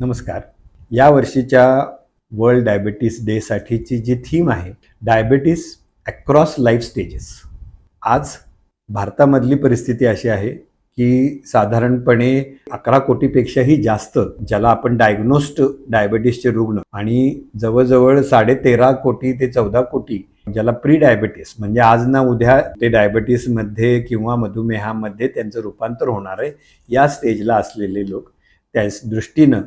नमस्कार. या वर्षीच्या वर्ल्ड डायबिटीस डेसाठीची जी थीम आहे डायबिटीस अक्रॉस लाईफ स्टेजेस आज भारतामधली परिस्थिती अशी आहे की साधारणपणे अकरा कोटीपेक्षाही जास्त ज्याला आपण डायग्नोस्ड डायबिटीसचे रुग्ण आणि जवळजवळ साडेतेरा कोटी ते चौदा कोटी ज्याला प्री डायबिटीस म्हणजे आज ना उद्या ते डायबिटीसमध्ये किंवा मधुमेहामध्ये त्यांचं रूपांतर होणार आहे या स्टेजला असलेले लोक त्या दृष्टीनं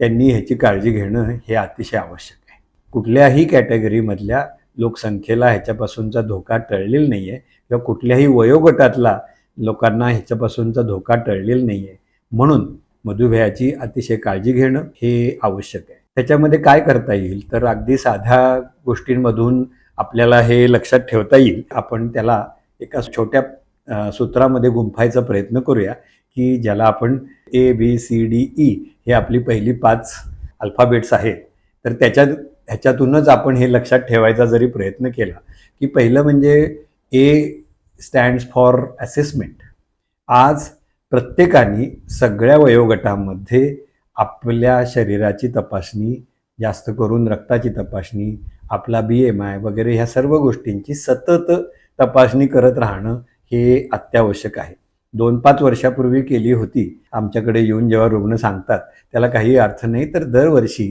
त्यांनी ह्याची काळजी घेणं हे अतिशय आवश्यक आहे. कुठल्याही कॅटेगरीमधल्या लोकसंख्येला ह्याच्यापासूनचा धोका टळलेला नाही आहे किंवा कुठल्याही वयोगटातला लोकांना ह्याच्यापासूनचा धोका टळलेला नाही आहे म्हणून मधुमेहाची अतिशय काळजी घेणं हे आवश्यक आहे. त्याच्यामध्ये काय करता येईल? तर अगदी साध्या गोष्टींमधून आपल्याला हे लक्षात ठेवता येईल. आपण त्याला एका छोट्या सूत्रामध्ये गुंफायचा प्रयत्न करूया की ज्याला आपण A B C D E हे आपली पहिली पाच अल्फाबेट्स आहेत. तर त्याच्यात ह्याच्यातूनच आपण हे लक्षात ठेवायचा जरी प्रयत्न केला की पहिलं म्हणजे ए स्टँड्स फॉर असेसमेंट आज प्रत्येकाने सगळ्या वयोगटामध्ये आपल्या शरीराची तपासणी जास्त करून रक्ताची तपासणी आपला बी एम आय वगैरे ह्या सर्व गोष्टींची सतत तपासणी करत राहणं हे अत्यावश्यक आहे. दोन पाच वर्षापूर्वी केली होती. आमच्याकडे येऊन जेव्हा रुग्ण सांगतात त्याला काही अर्थ नाही तर दरवर्षी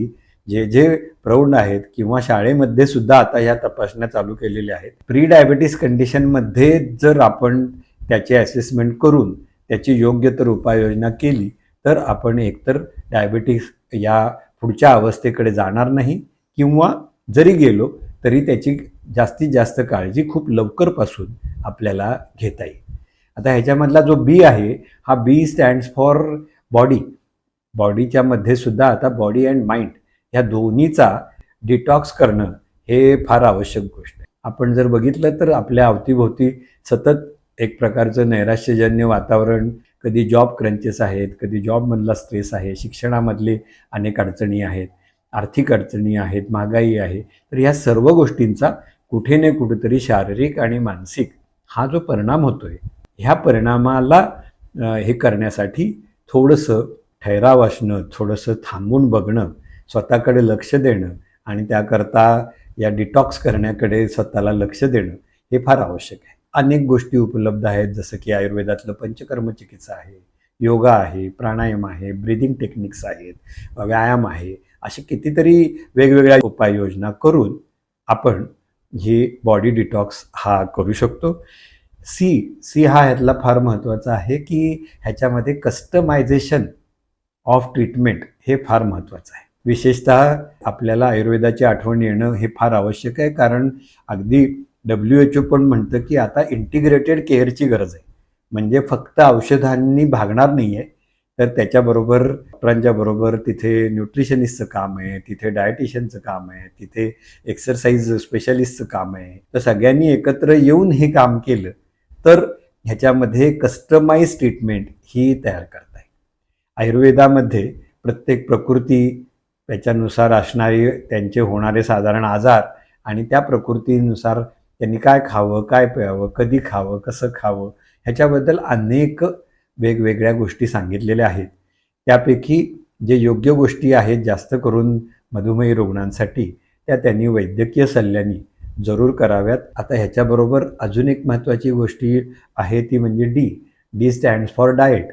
जे जे प्रौढ आहेत किंवा शाळेमध्ये सुद्धा आता ह्या तपासण्या चालू केलेल्या आहेत. प्री डायबिटीस कंडिशनमध्ये जर आपण त्याचे असेसमेंट करून त्याची योग्य तर उपाययोजना केली तर आपण एकतर डायबिटीस या पुढच्या अवस्थेकडे जाणार नाही किंवा जरी गेलो तरी त्याची जास्तीत जास्त काळजी खूप लवकरपासून आपल्याला घेता येईल. आता ह्याच्यामधला जो बी आहे हा बी स्टँड्स फॉर बॉडी बॉडीच्या मध्ये सुद्धा आता बॉडी अँड माइंड ह्या दोन्हीचा डिटॉक्स करणं हे फार आवश्यक गोष्ट आहे. आपण जर बघितलं तर आपल्या अवतीभोवती सतत एक प्रकारचं नैराश्यजन्य वातावरण कधी जॉब क्रंचेस आहेत कधी जॉबमधला स्ट्रेस आहे शिक्षणामधले अनेक अडचणी आहेत आर्थिक अडचणी आहेत महागाई आहे तर ह्या सर्व गोष्टींचा कुठे ना कुठेतरी शारीरिक आणि मानसिक हा जो परिणाम होतोय ह्या परिणामाला हे करण्यासाठी थोडंसं ठैराव असणं थोडंसं थांबून बघणं स्वतःकडे लक्ष देणं आणि त्याकरता या डिटॉक्स करण्याकडे स्वतःला लक्ष देणं हे फार आवश्यक आहे. अनेक गोष्टी उपलब्ध आहेत जसं की आयुर्वेदातलं पंचकर्म चिकित्सा आहे योगा आहे प्राणायाम आहे ब्रिदिंग टेक्निक्स आहेत व्यायाम आहे असे कितीतरी वेगवेगळ्या उपाययोजना करून आपण ही बॉडी डिटॉक्स हा करू शकतो. सी सी हा ह्यातला फार महत्त्वाचा आहे की ह्याच्यामध्ये कस्टमायझेशन ऑफ ट्रीटमेंट हे फार महत्त्वाचं आहे. विशेषतः आपल्याला आयुर्वेदाची आठवण येणं हे फार आवश्यक आहे कारण अगदी डब्ल्यू एच ओ पण म्हणतं की आता इंटिग्रेटेड केअरची गरज आहे. म्हणजे फक्त औषधांनी भागणार नाही आहे तर त्याच्याबरोबर डॉक्टरांच्या बरोबर तिथे न्यूट्रिशनिस्टचं काम आहे तिथे डायटिशियनचं काम आहे तिथे एक्सरसाइज स्पेशलिस्टचं काम आहे. तर सगळ्यांनी एकत्र येऊन हे काम केलं तर ह्याच्यामध्ये कस्टमाइज ट्रीटमेंट ही तयार करता येईल आयुर्वेदामध्ये प्रत्येक प्रकृती त्याच्यानुसार असणारे त्यांचे होणारे साधारण आजार आणि त्या प्रकृतीनुसार त्यांनी काय खावं काय प्यावं कधी खावं कसं खावं ह्याच्याबद्दल अनेक वेगवेगळ्या गोष्टी सांगितलेल्या आहेत. त्यापैकी जे योग्य गोष्टी आहेत जास्त करून मधुमेही रुग्णांसाठी त्या त्यांनी वैद्यकीय सल्ल्यानी जरूर कराव्यात. आता ह्याच्याबरोबर अजून एक महत्त्वाची गोष्टी आहे ती म्हणजे D. D stands for diet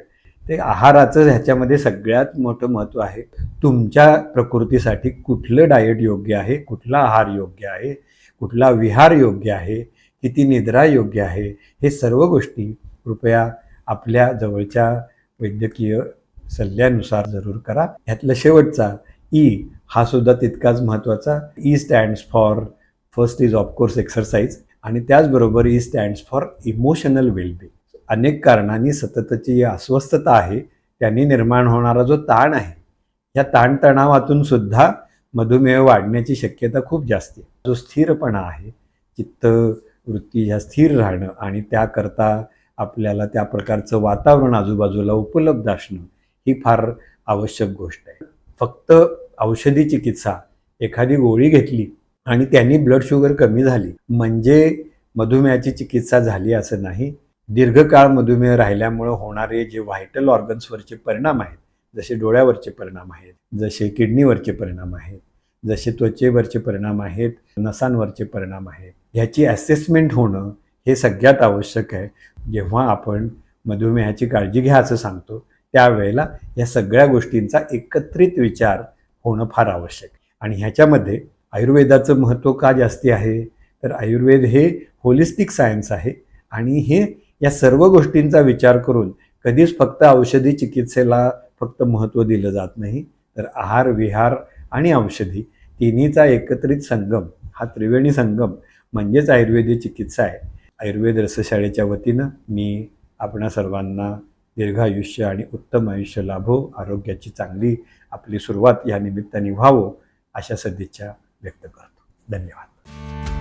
ते आहाराचं ह्याच्यामध्ये सगळ्यात मोठं महत्त्व आहे. तुमच्या प्रकृतीसाठी कुठलं डाएट योग्य आहे? कुठला आहार योग्य आहे? कुठला विहार योग्य आहे? किती निद्रा योग्य आहे? हे सर्व गोष्टी कृपया आपल्या जवळच्या वैद्यकीय सल्ल्यानुसार जरूर करा. ह्यातलं शेवटचा ई. हा सुद्धा तितकाच महत्त्वाचा. E stands for first is of course exercise आणि त्याचबरोबर ही स्टँड्स फॉर इमोशनल वेलबिंग अनेक कारणांनी सततची जी अस्वस्थता आहे त्यांनी निर्माण होणारा जो ताण आहे या ताणतणावातून सुद्धा मधुमेह वाढण्याची शक्यता खूप जास्त आहे. जो स्थिरपणा आहे चित्त वृत्ती ह्या स्थिर राहणं आणि त्याकरता आपल्याला त्या प्रकारचं वातावरण आजूबाजूला उपलब्ध असणं ही फार आवश्यक गोष्ट आहे. फक्त औषधी चिकित्सा एखादी गोळी घेतली आणि त्यांनी ब्लड शुगर कमी झाली. म्हणजे मधुमेहाची चिकित्सा झाली असं नाही. दीर्घकाळ मधुमेह राहिल्यामुळं होणारे जे व्हायटल ऑर्गन्सवरचे परिणाम आहेत जसे डोळ्यावरचे परिणाम आहेत जसे किडनीवरचे परिणाम आहेत जसे त्वचेवरचे परिणाम आहेत नसांवरचे परिणाम आहेत ह्याची ॲसेसमेंट होणं हे सगळ्यात आवश्यक आहे. जेव्हा आपण मधुमेहाची काळजी घ्या असं सांगतो त्यावेळेला या सगळ्या गोष्टींचा एकत्रित विचार होणं फार आवश्यक आणि ह्याच्यामध्ये आयुर्वेदाचं महत्त्व का जास्ती आहे? तर आयुर्वेद हे होलिस्टिक सायन्स आहे आणि हे या सर्व गोष्टींचा विचार करून कधीच फक्त औषधी चिकित्सेला फक्त महत्त्व दिलं जात नाही. तर आहार विहार आणि औषधी तिन्हीचा एकत्रित संगम हा त्रिवेणी संगम म्हणजेच आयुर्वेदी चिकित्सा आहे. आयुर्वेद रसशाळेच्या वतीनं मी आपणा सर्वांना दीर्घायुष्य आणि उत्तम आयुष्य लाभो आरोग्याची चांगली आपली सुरुवात या निमित्ताने व्हावं अशा सदिच्छा व्यक्त करतो. धन्यवाद.